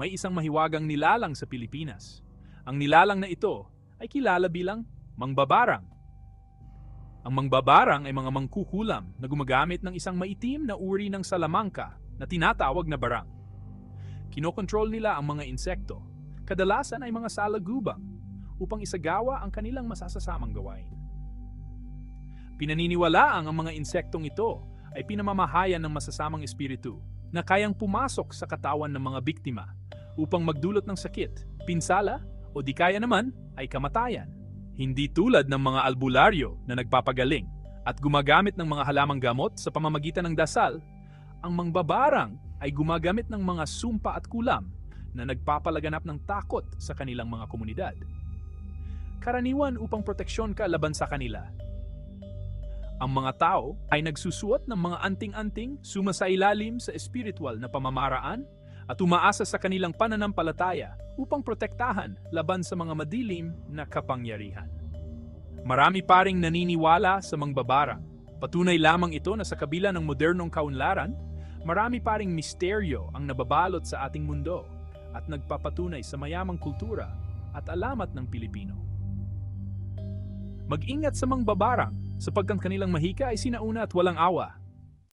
may isang mahiwagang nilalang sa Pilipinas. Ang nilalang na ito ay kilala bilang mangbabarang. Ang mangbabarang ay mga mangkukulam na gumagamit ng isang maitim na uri ng salamangka na tinatawag na barang. Kinokontrol nila ang mga insekto, kadalasan ay mga salagubang, upang isagawa ang kanilang masasasamang gawain. Pinaniniwalaang ang mga insektong ito ay pinamamahayan ng masasamang espiritu na kayang pumasok sa katawan ng mga biktima upang magdulot ng sakit, pinsala o di kaya naman ay kamatayan. Hindi tulad ng mga albularyo na nagpapagaling at gumagamit ng mga halamang gamot sa pamamagitan ng dasal, ang mangbabarang ay gumagamit ng mga sumpa at kulam na nagpapalaganap ng takot sa kanilang mga komunidad. Karaniwan upang proteksyon ka laban sa kanila. Ang mga tao ay nagsusuot ng mga anting-anting sumasailalim sa espiritual na pamamaraan at umaasa sa kanilang pananampalataya upang protektahan laban sa mga madilim na kapangyarihan. Marami pa ring naniniwala sa mangbabarang. Patunay lamang ito na sa kabila ng modernong kaunlaran, marami pa ring misteryo ang nababalot sa ating mundo at nagpapatunay sa mayamang kultura at alamat ng Pilipino. Mag-ingat sa mangbabarang sapagkat kanilang mahika ay sinauna at walang awa.